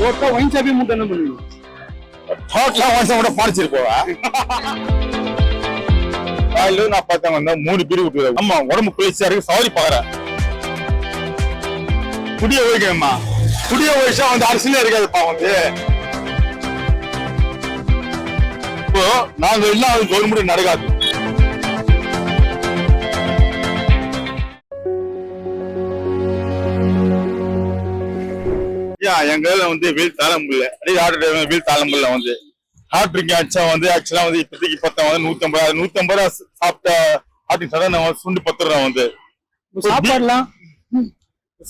ஒருக்கா ஒயின் ஷாப்பே மூட்டை என்ன பண்ணுவீங்க? டோட்டலா வருஷம் கூட பாடிச்சிட்டு போவா காலையில நான் பார்த்தேன் வந்து மூணு பேர் விட்டு ஆமா உடம்பு குளிர்ச்சியா இருக்கு சவாரி பாக்குறேன் குடிய ஒழிக்கணுமா குடிய ஒழிச்சா வந்து அரசியலே இருக்காதுப்பா வந்து. இப்போ நாங்க எல்லாம் அது கவர்மெண்ட் நடக்காது. ஏன் எங்க இதுல வந்து வீல் தாழ முடியல. அதே ஆர்டர் வீல் தாழ முடியல வந்து. ஹாட் ட்ரிங்க் அடிச்சா வந்து ஆக்சுவலா வந்து இப்போதைக்கு பத்தம் வந்து நூத்தி ஐம்பது ரூபா நூத்தி ஐம்பது ரூபா சாப்பிட்ட ட்ரிங்க் சாப்பிட்டா நான் சுண்டு பத்து ரூபா வந்து சாப்பாடுலாம்?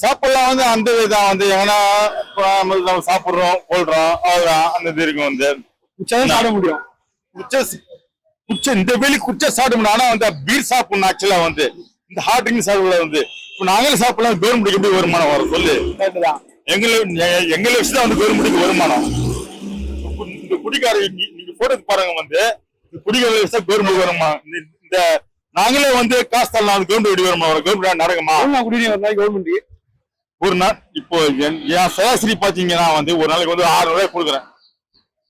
சாப்பிடலாம் வந்து அந்த இதுதான் வந்து. எங்கன்னா நம்ம சாப்பிடுறோம் கொள்றோம் அவ்வளவுதான். அந்த இது இருக்கும் வந்து. உச்சாதான் சாப்பிட முடியும். குச்ச குச்ச இந்த வெளி குச்ச சாப்பிட முடியும். ஆனா வந்து பீர் சாப்பிடணும் ஆக்சுவலா வந்து. இந்த ஹாட் ட்ரிங்க் சாப்பிடல வந்து. இப்ப நாங்களே சாப்பிடலாம் கவர்மெண்ட் எப்படி வருமானம் வரும் சொல்லு. கரெக்ட் தான் எங்களை எங்களை வச்சுதான் வந்து கவர்மெண்ட்டுக்கு வருமானம். இந்த குடிக்கார நீங்க போட்டோக்கு பாருங்க வந்து. குடிக்கார வச்சா கவர்மெண்ட் வருமானம் இந்த- நாங்களே வந்து காசு தரலாம் அது கவர்மெண்ட் எப்படி வருமானம் வரும் கவர்மெண்ட் நடக்குமா? குடிநீர் கவர்மெண்ட் ஒரு நாள் இப்போ என் சராசரி பாத்தீங்கன்னா வந்து ஒரு நாளைக்கு வந்து ஆறு ரூபாய் கொடுக்குறேன்.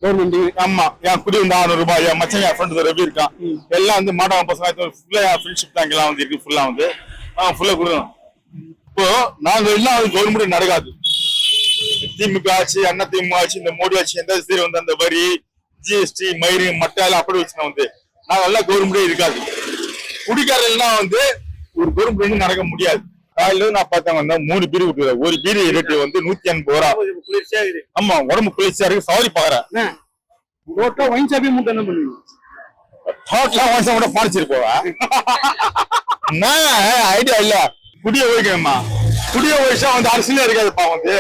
கவர்மெண்ட் ஆமா என் குடி வந்து ஆறுநூறு ரூபாய் என் மச்சன் என் ஃப்ரெண்டு ரவி இருக்கான். எல்லாம் வந்து மாட்டாங்க பசங்க ஃபுல்லா என் ஃப்ரெண்ட்ஷிப் தான் எல்லாம் வந்து இருக்கு ஃபுல்லா வந்து. ஃபுல்லா கொடுக்கணும். இப்போ நாங்க எல்லாம் அது கவர்மெண்ட் நடக்காது. திமுக ஆட்சி அண்ணா திமுக ஆட்சி இந்த மோடி ஆட்சி எந்த சரி வந்து அந்த வரி ஜிஎஸ்டி மயிறு மட்டை எல்லாம் அப்படி வச்சுனா வந்து நாங்க எல்லாம் கவர்மெண்டே இருக்காது. குடிக்காரெல்லாம் வந்து ஒரு கவர்மெண்ட் நடக்க முடியாது. காலையில நான் பார்த்தேன் வந்து மூணு பீரி விட்டு ஒரு பீரி ரேட்டு வந்து நூத்தி எண்பது ரூபா. குளிர்ச்சியா ஆமா உடம்பு குளிர்ச்சியா இருக்கு சவாரி பாக்குறேன் ஒயின் ஷாப்பே மூட்டை என்ன பண்ணுவீங்க? டோட்டலா வருஷம் கூட பாடிச்சிட்டு போவா? ஐடியா இல்ல. குடிய ஒழிக்கணுமா குடிய ஒழிச்சா வந்து அரசியலே இருக்காதுப்பா வந்து.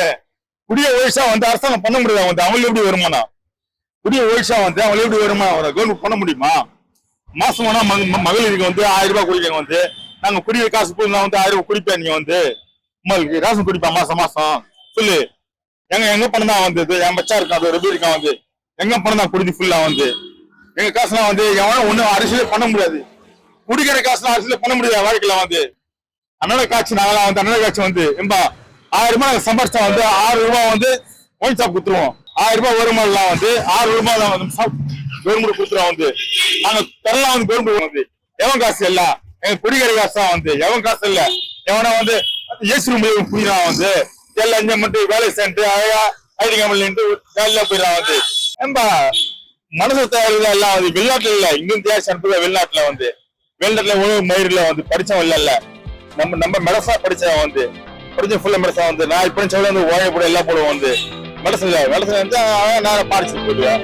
குடிய ஒழிச்சா வந்து அரசாங்கம் பண்ண முடியாது வந்து? அவங்களுக்கு எப்படி வருமானம்? குடிய ஒழிச்சா வந்து அவங்களுக்கு எப்படி வருமானம் வரும்? கவர்மெண்ட் பண்ண முடியுமா? மாசம் ஆனா ம- மகளிருக்கு வந்து ஆயிரம் ரூபாய் குடிக்கணும் வந்து நாங்க குடிய காசு போய் வந்து ஆயிரம் ரூபாய் குடிப்பேன் நீங்க வந்து. உங்களுக்கு ரேஷன் குடிப்பா மாசம் மாசம்? சொல்லு. எங்க எங்க பணம் தான் வந்து என் மச்சா இருக்கான் அது ரபி இருக்கான் வந்து. எங்க பணம் தான் குடிச்சு ஃபுல்லா வந்து? எங்க காசுலாம் வந்து எவனும் ஒண்ணும் அரசியல பண்ண முடியாது. குடிக்கிற காசுலாம் அரசியல பண்ண முடியாது வாழ்க்கையில வந்து. அண்ணன காட்சி நாங்களாம் வந்து அண்ணன காட்சி வந்து. எம்பா ஆயிரம் ரூபாய் நாங்க சம்பாரிச்சா வந்து ஆறு ரூபாய் வந்து ஒயின் ஷாப் கொடுத்துருவோம். ஆயிரம் ரூபாய் வருமானம்லாம் வந்து ஆறு ரூபாய் தான் வந்து கவர்மெண்ட் கொடுத்துருவோம் வந்து. நாங்க தரலாம் வந்து கவர்மெண்ட் வந்து. எவன் காசு இல்ல? எங்க குடிக்கிற காசு தான் வந்து. எவன் காசு இல்ல? எவனா வந்து ஏசி ரூம் புரியலாம் வந்து. எல்லாம் இங்க மட்டும் வேலை சென்று அழகா ஐடி கம்பெனிட்டு வேலையில போயிடறான் வந்து. ஏன்பா? மனசு தேவையில்ல எல்லாம் வந்து வெளிநாட்டுல இல்ல. இங்கும் தேசம் அனுப்புது வெளிநாட்டுல வந்து? வெளிநாட்டுல உணவு மயிரில் வந்து படிச்சவன் இல்ல இல்ல நம்ம நம்ம மெடசா படிச்சவன் வந்து. படிச்ச ஃபுல் மெடிசன் வந்து நான் இப்ப சொல்ல வந்து ஓய போட எல்லாம் போடுவோம் வந்து. மெடிசன் இல்ல மெடசன் வந்து நான் பாடிச்சு போடுவேன்